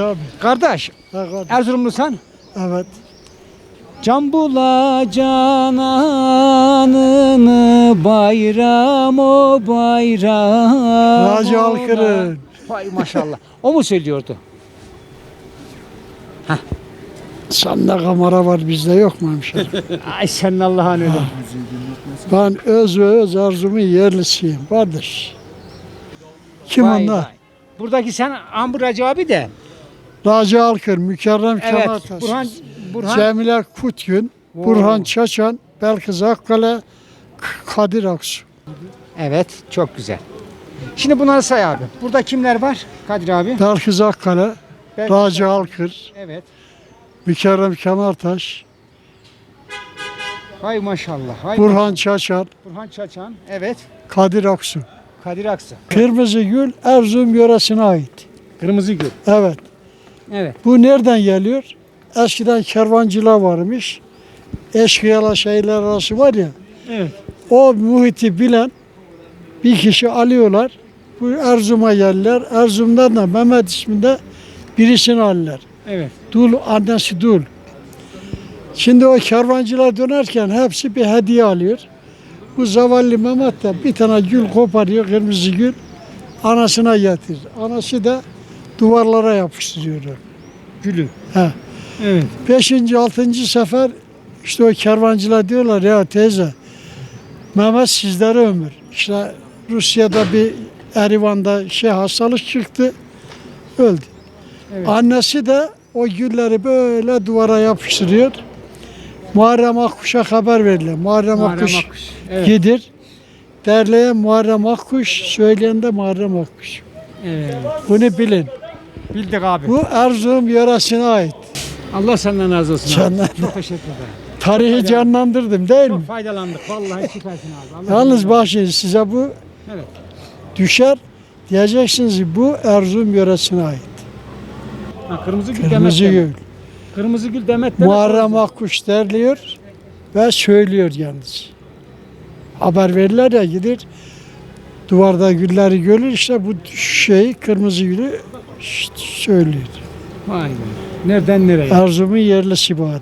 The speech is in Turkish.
Abi. Kardeş. Erzurumlusan? evet. Can bulacağını bayram o bayram. Raci o Alkır'ın. Vay maşallah. O mu söylüyordu? Sende kamera var bizde yok mu hemşerim? Ay senin Allah'ın öyle. ben öz ve öz arzumun yerlisiyim kardeş. Kim Vay onlar? vay. Buradaki sen Amburacı abi de. Raci Alkır, Mükerrem Evet. Kemal Taş, Burhan, Burhan Cemile Kutgün, Oo. Burhan Çaçan, Belkıs Akkale, Kadir Aksu. Evet, çok güzel. Şimdi bunları say abi. Burada kimler var Kadir abi? Belkıs Akkale, Belki- Raci Alkır, Evet. Mükerrem Kemal Taş, Hay maşallah. Hay Burhan Çaçan, Burhan Çaçan. Evet. Kadir Aksu. Kadir Aksı. Kırmızı Gül Erzurum yöresine ait. Kırmızı Gül. Evet. Evet. Bu nereden geliyor? Eskiden kervancılar varmış. Eşkıyalar şeyler arası var ya. Evet. O muhiti bilen bir kişi alıyorlar. Bu Erzurum'a gelirler. Erzurum'dan da Mehmet isminde birisini alırlar. Evet. Dul, annesi dul. Şimdi o kervancılar dönerken hepsi bir hediye alıyor. Bu zavallı Mehmet de bir tane gül koparıyor, kırmızı gül. Anasına getirir. Anası da duvarlara yapıştırıyor. Gülü. He. Evet. Beşinci, altıncı sefer işte o kervancılar diyorlar ya teyze Mehmet sizlere ömür. İşte Rusya'da bir Erivan'da şey hastalık çıktı. Öldü. Evet. Annesi de o gülleri böyle duvara yapıştırıyor. Muharrem Akkuş'a haber verilir. Muharrem, Muharrem Akkuş, Akkuş. Evet. gidir. Derleyen Muharrem Akkuş, söyleyen de Muharrem Akkuş. evet. Bunu bilin. Bildik abi. Bu Erzurum yöresine ait. Allah senden razı olsun abi. Senden. Çok teşekkür ederim. Tarihi canlandırdım değil mi? Çok faydalandık. Vallahi süpersin abi. Allah Yalnız bak şimdi size bu Evet. düşer. Diyeceksiniz ki bu Erzurum yöresine ait. Ha, kırmızı gül Kırmızı demet gül. demet. Kırmızı gül demet demet. Muharrem Akkuş derliyor ve söylüyor yalnız. Haber verirler ya gidir. Duvarda gülleri görür işte bu şey kırmızı gülü işte söylüyor. Vay be. Nereden nereye? Erzurum'un yerlisi bu adam.